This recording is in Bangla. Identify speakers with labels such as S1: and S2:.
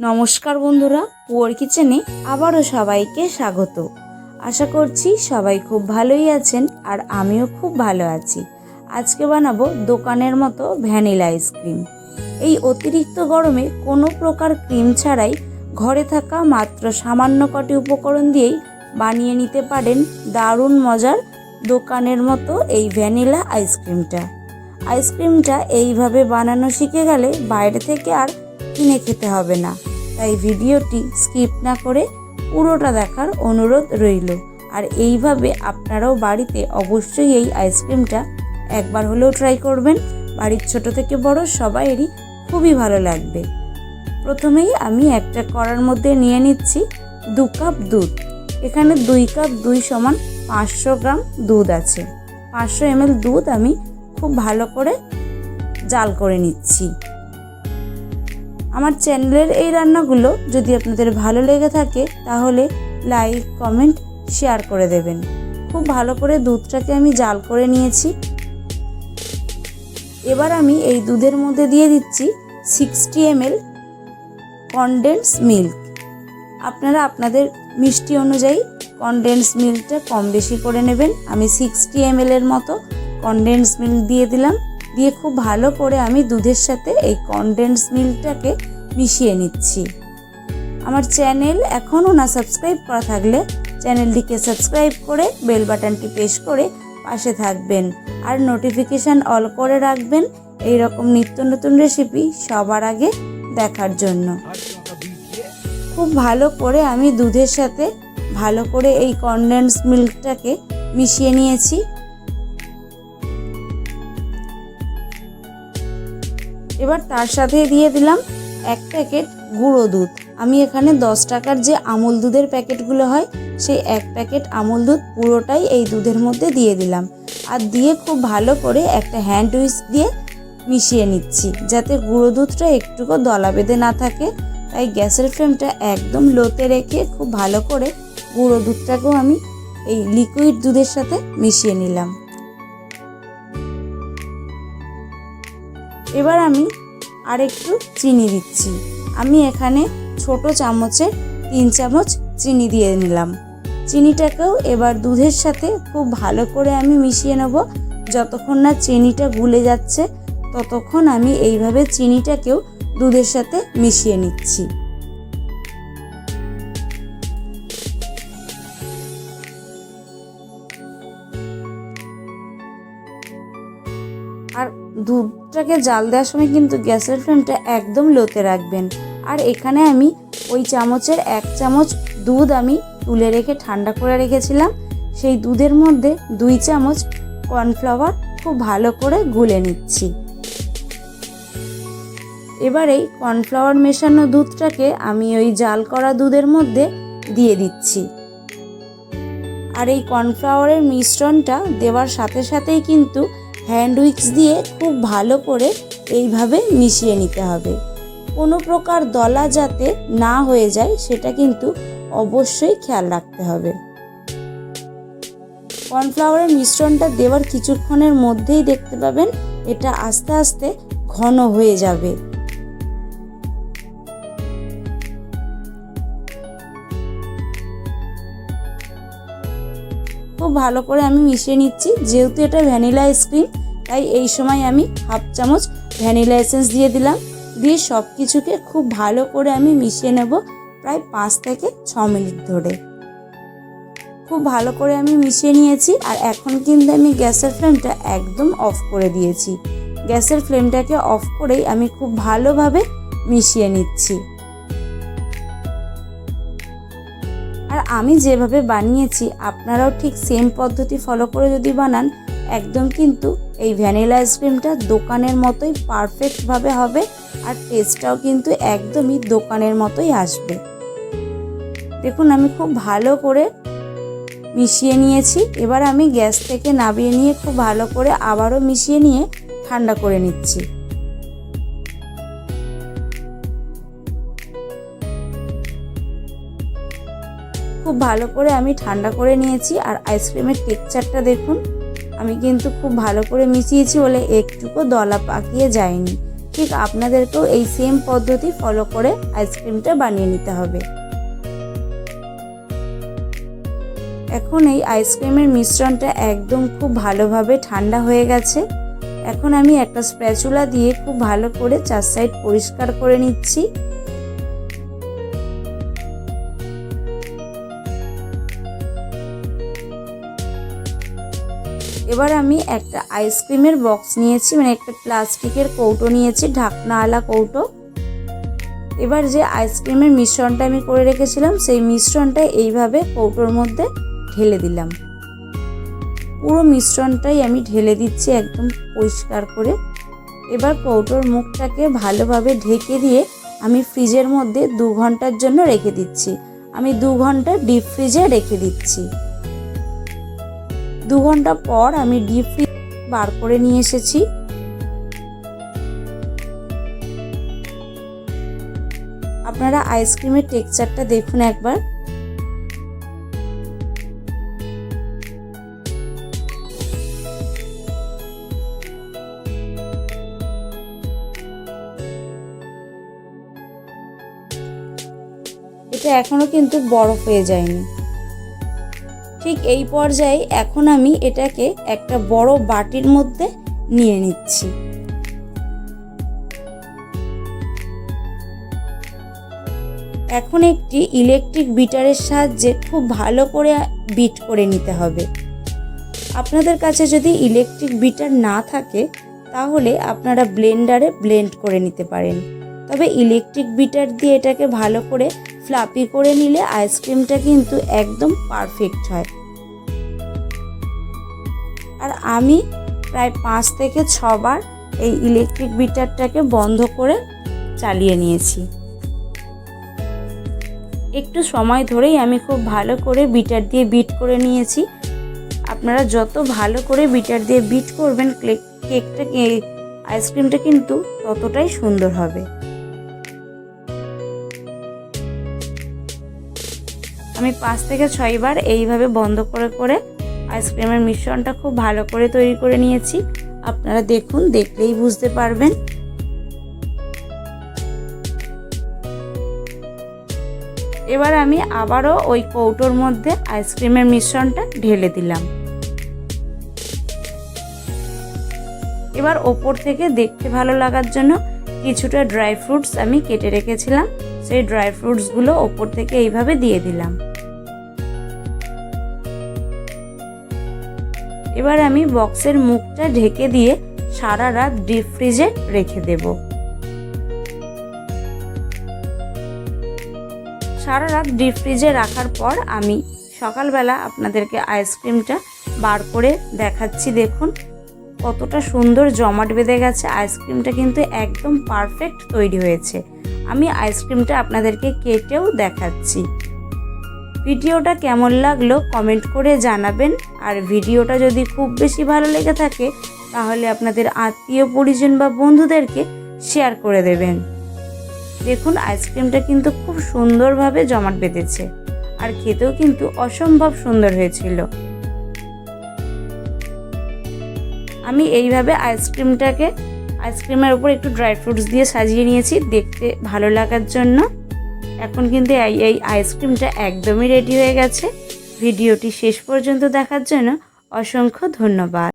S1: নমস্কার বন্ধুরা, পুয়ার কিচেনে আবারও সবাইকে স্বাগত। আশা করছি সবাই খুব ভালোই আছেন আর আমিও খুব ভালো আছি। আজকে বানাবো দোকানের মতো ভ্যানিলা আইসক্রিম। এই অতিরিক্ত গরমে কোনো প্রকার ক্রিম ছাড়াই ঘরে থাকা মাত্র সামান্য কটি উপকরণ দিয়েই বানিয়ে নিতে পারেন দারুণ মজার দোকানের মতো এই ভ্যানিলা আইসক্রিমটা। আইসক্রিমটা এইভাবে বানানো শিখে গেলে বাইরে থেকে আর কিনে খেতে হবে না। তাই ভিডিওটি স্কিপ না করে পুরোটা দেখার অনুরোধ রইল। আর এইভাবে আপনারাও বাড়িতে অবশ্যই এই আইসক্রিমটা একবার হলেও ট্রাই করবেন। বাড়ির ছোট থেকে বড় সবাইয়েরই খুবই ভালো লাগবে। প্রথমেই আমি একটা কড়ার মধ্যে নিয়ে নিচ্ছি দু কাপ দুধ। এখানে দুই কাপ দুই সমান পাঁচশো গ্রাম দুধ আছে। পাঁচশো এমএল দুধ আমি খুব ভালো করে জাল করে নিচ্ছি। আমার চ্যানেলের এই রান্নাগুলো যদি আপনাদের ভালো লেগে থাকে, তাহলে লাইক, কমেন্ট, শেয়ার করে দেবেন। খুব ভালো করে দুধটাকে আমি জাল করে নিয়েছি। এবার আমি এই দুধের মধ্যে দিয়ে দিচ্ছি সিক্সটি এমএল কনডেন্স মিল্ক আপনারা আপনাদের মিষ্টি অনুযায়ী কনডেন্স মিল্কটা কম বেশি করে নেবেন। আমি সিক্সটি এমএল এর মতো কনডেন্স মিল্ক দিয়ে দিলাম। দিয়ে খুব ভালো করে আমি দুধের সাথে এই কনডেন্স মিল্কটাকে মিশিয়ে নিচ্ছি। আমার চ্যানেল এখনও না সাবস্ক্রাইব করা থাকলে চ্যানেলটিকে সাবস্ক্রাইব করে বেল বাটনটি প্রেস করে পাশে থাকবেন। আর নোটিফিকেশান অল করে রাখবেন এই রকম নিত্য নতুন রেসিপি সবার আগে দেখার জন্য। খুব ভালো করে আমি দুধের সাথে ভালো করে এই কনডেন্স মিল্কটাকে মিশিয়ে নিয়েছি। এবার তার সাথে দিয়ে দিলাম এক প্যাকেট গুঁড়ো দুধ। আমি এখানে দশ টাকার যে আমুল দুধের প্যাকেটগুলো হয়, সেই এক প্যাকেট আমুল দুধ পুরোটাই এই দুধের মধ্যে দিয়ে দিলাম। আর দিয়ে খুব ভালো করে একটা হ্যান্ড উইস্ক দিয়ে মিশিয়ে নিচ্ছি, যাতে গুঁড়ো দুধটা একটুকু দলা বেঁধে না থাকে। তাই গ্যাসের ফ্লেমটা একদম লোতে রেখে খুব ভালো করে গুঁড়ো দুধটাকেও আমি এই লিকুইড দুধের সাথে মিশিয়ে নিলাম। এবার আমি আর একটু চিনি দিচ্ছি। আমি এখানে ছোট চামচের তিন চামচ চিনি দিয়ে নিলাম। চিনিটাকেও এবার দুধের সাথে খুব ভালো করে আমি মিশিয়ে নেব। যতক্ষণ না চিনিটা গুলে যাচ্ছে, ততক্ষণ আমি এইভাবে চিনিটাকেও দুধের সাথে মিশিয়ে নিচ্ছি। দুধটাকে জাল দেওয়ার সময় কিন্তু গ্যাসের ফ্লেমটা একদম লোতে রাখবেন। আর এখানে আমি ওই চামচের এক চামচ দুধ আমি তুলে রেখে ঠান্ডা করে রেখেছিলাম। সেই দুধের মধ্যে দুই চামচ কর্নফ্লাওয়ার খুব ভালো করে গুলে নিচ্ছি। এবার এই কর্নফ্লাওয়ার মেশানো দুধটাকে আমি ওই জাল করা দুধের মধ্যে দিয়ে দিচ্ছি। আর এই কর্নফ্লাওয়ারের মিশ্রণটা দেওয়ার সাথে সাথেই কিন্তু হ্যান্ড উইক্স দিয়ে খুব ভালো করে এইভাবে মিশিয়ে নিতে হবে। কোনো প্রকার দলা যাতে না হয়ে যায়, সেটা কিন্তু অবশ্যই খেয়াল রাখতে হবে। কর্নফ্লাওয়ারের মিশ্রণটা দেওয়ার কিছুক্ষণের মধ্যেই দেখতে পাবেন, এটা আস্তে আস্তে ঘন হয়ে যাবে। খুব ভালো করে আমি মিশিয়ে নিচ্ছি। যেহেতু এটা ভ্যানিলা আইসক্রিম, তাই এই সময় আমি হাফ চামচ ভ্যানিলা এসেন্স দিয়ে দিলাম। দিয়ে সব কিছুকে খুব ভালো করে আমি মিশিয়ে নেব প্রায় পাঁচ থেকে ছ মিনিট ধরে। খুব ভালো করে আমি মিশিয়ে নিয়েছি আর এখন কিন্তু আমি গ্যাসের ফ্লেমটা একদম অফ করে দিয়েছি। গ্যাসের ফ্লেমটাকে অফ করেই আমি খুব ভালোভাবে মিশিয়ে নিচ্ছি। আমি যেভাবে বানিয়েছি, আপনারাও ঠিক সেম পদ্ধতি ফলো করে যদি বানান, একদম কিন্তু এই ভ্যানিলা আইসক্রিমটা দোকানের মতোই পারফেক্টভাবে হবে আর টেস্টটাও কিন্তু একদমই দোকানের মতোই আসবে। দেখুন, আমি খুব ভালো করে মিশিয়ে নিয়েছি। এবার আমি গ্যাস থেকে নামিয়ে নিয়ে খুব ভালো করে আবারও মিশিয়ে নিয়ে ঠান্ডা করে নিচ্ছি। খুব ভালো করে আমি ঠান্ডা করে নিয়েছি আর আইসক্রিমের টেক্সচারটা দেখুন, আমি কিন্তু খুব ভালো করে মিশিয়েছি বলে একটুকু দলা পাকিয়ে যায়নি। ঠিক আপনাদেরকেও এই সেম পদ্ধতি ফলো করে আইসক্রিমটা বানিয়ে নিতে হবে। এখন এই আইসক্রিমের মিশ্রণটা একদম খুব ভালোভাবে ঠান্ডা হয়ে গেছে। এখন আমি একটা স্প্যাচুলা দিয়ে খুব ভালো করে চার সাইড পরিষ্কার করে নিচ্ছি। এবার আমি একটা আইসক্রিমের বক্স নিয়েছি মানে একটা প্লাস্টিকের কৌটো নিয়েছি, ঢাকনাওয়ালা কৌটো। এবার যে আইসক্রিমের মিশ্রণটা আমি করে রেখেছিলাম, সেই মিশ্রণটা এইভাবে কৌটোর মধ্যে ঢেলে দিলাম। পুরো মিশ্রণটাই আমি ঢেলে দিচ্ছি একদম পরিষ্কার করে। এবার কৌটোর মুখটাকে ভালোভাবে ঢেকে দিয়ে আমি ফ্রিজের মধ্যে দু ঘণ্টার জন্য রেখে দিচ্ছি। আমি দু ঘণ্টা ডিপ ফ্রিজে রেখে দিচ্ছি। দু ঘণ্টা পর আমি ডিপ ফ্রিজ বার করে নিয়ে এসেছি। আপনারা আইসক্রিমের টেক্সচারটা দেখুন একবার। এটা এখনও কিন্তু বরফ হয়ে যায়নি। ঠিক এই পর্যায়ে এখন আমি এটাকে একটা বড় বাটির মধ্যে নিয়ে নিচ্ছি। এখন একটি ইলেকট্রিক বিটারের সাহায্যে খুব ভালো করে বিট করে নিতে হবে। আপনাদের কাছে যদি ইলেকট্রিক বিটার না থাকে, তাহলে আপনারা ব্লেন্ডারে ব্লেন্ড করে নিতে পারেন। তবে ইলেকট্রিক বিটার দিয়ে এটাকে ভালো করে ফ্লাপি করে নিলে আইসক্রিমটা কিন্তু একদম পারফেক্ট হয়। আর আমি প্রায় পাঁচ থেকে ছবার এই ইলেকট্রিক বিটারটাকে বন্ধ করে চালিয়ে নিয়েছি। একটু সময় ধরেই আমি খুব ভালো করে বিটার দিয়ে বিট করে নিয়েছি। আপনারা যত ভালো করে বিটার দিয়ে বিট করবেন কেকটা আইসক্রিমটা কিন্তু ততটাই সুন্দর হবে। আমি পাঁচ থেকে ছয়বার এইভাবে বন্ধ করে করে আইসক্রিমের মিশ্রণটা খুব ভালো করে তৈরি করে নিয়েছি। আপনারা দেখুন, দেখলেই বুঝতে পারবেন। এবার আমি আবারও ওই কৌটোর মধ্যে আইসক্রিমের মিশ্রণটা ঢেলে দিলাম। এবার ওপর থেকে দেখতে ভালো লাগার জন্য কিছুটা ড্রাই ফ্রুটস আমি কেটে রেখেছিলাম। সেই ড্রাই ফ্রুটসগুলো ওপর থেকে এইভাবে দিয়ে দিলাম। এবার আমি বক্সের মুখটা ঢেকে দিয়ে সারা রাত ডিপ ফ্রিজে রেখে দেব। সারা রাত ডিপ ফ্রিজে রাখার পর আমি সকালবেলা আপনাদেরকে আইসক্রিমটা বার করে দেখাচ্ছি। দেখুন কতটা সুন্দর জমাট বেঁধে গেছে। আইসক্রিমটা কিন্তু একদম পারফেক্ট তৈরি হয়েছে। আমি আইসক্রিমটা আপনাদেরকে কেটেও দেখাচ্ছি। ভিডিওটা কেমন লাগল কমেন্ট করে জানাবেন। আর ভিডিওটা যদি খুব বেশি ভালো লেগে থাকে, তাহলে আপনাদের আত্মীয় পরিজন বা বন্ধুদেরকে শেয়ার করে দেবেন। দেখুন, আইসক্রিমটা কিন্তু খুব সুন্দরভাবে জমাট বেঁধেছে, আর খেতেও কিন্তু অসম্ভব সুন্দর হয়েছিল। আমি এইভাবে আইসক্রিমটাকে, আইসক্রিমের উপর একটু ড্রাই ফ্রুটস দিয়ে সাজিয়ে নিয়েছি, দেখতে ভালো লাগার জন্য। এখন কিন্তু এই এই আইসক্রিমটা একদমই রেডি হয়ে গেছে। ভিডিওটি শেষ পর্যন্ত দেখার জন্য অসংখ্য ধন্যবাদ।